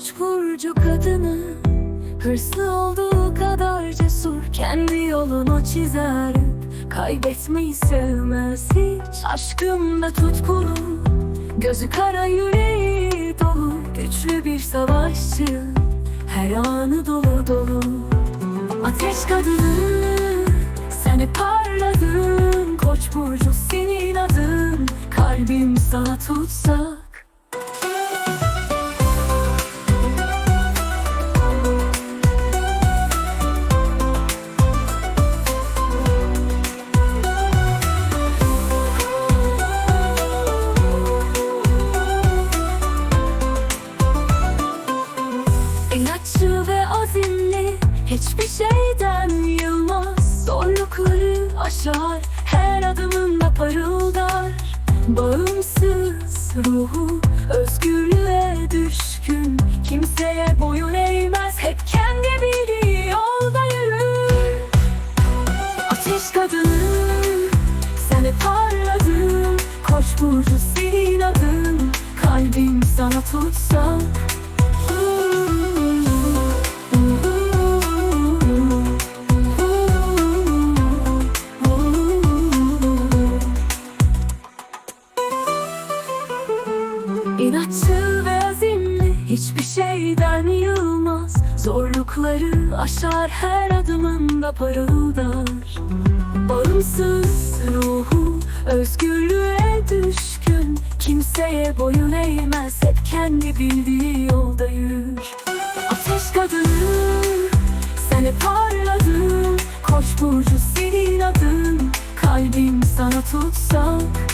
Koç Koçburcu kadını Hırslı olduğu kadar cesur. Kendi yolunu çizer Kaybetmeyi sevmez hiç. Aşkımda tutkulu Gözü kara yüreği dolu. Güçlü bir savaşçı Her anı dolu dolu. Ateş kadını Seni parladın. Koç burcu senin adın. Kalbim sana tutsa İnatçı ve azimli Hiçbir şeyden yılmaz. Zorlukları aşar Her adımında parıldar. Bağımsız ruhu Özgürlüğe düşkün. Kimseye boyun eğmez Hep kendi bildiği yolda yürür. Ateş kadını Sen hep parladın. Koç burcu senin adın. Kalbim sana tutsak İnatçı ve azimli hiçbir şeyden yılmaz. Zorlukları aşar her adımında parıldar. Bağımsız ruhu özgürlüğe düşkün. Kimseye boyun eğmez hep kendi bildiği yolda yürür. Ateş kadını sen hep parladın. Koç burcu senin adın. Kalbim sana tutsak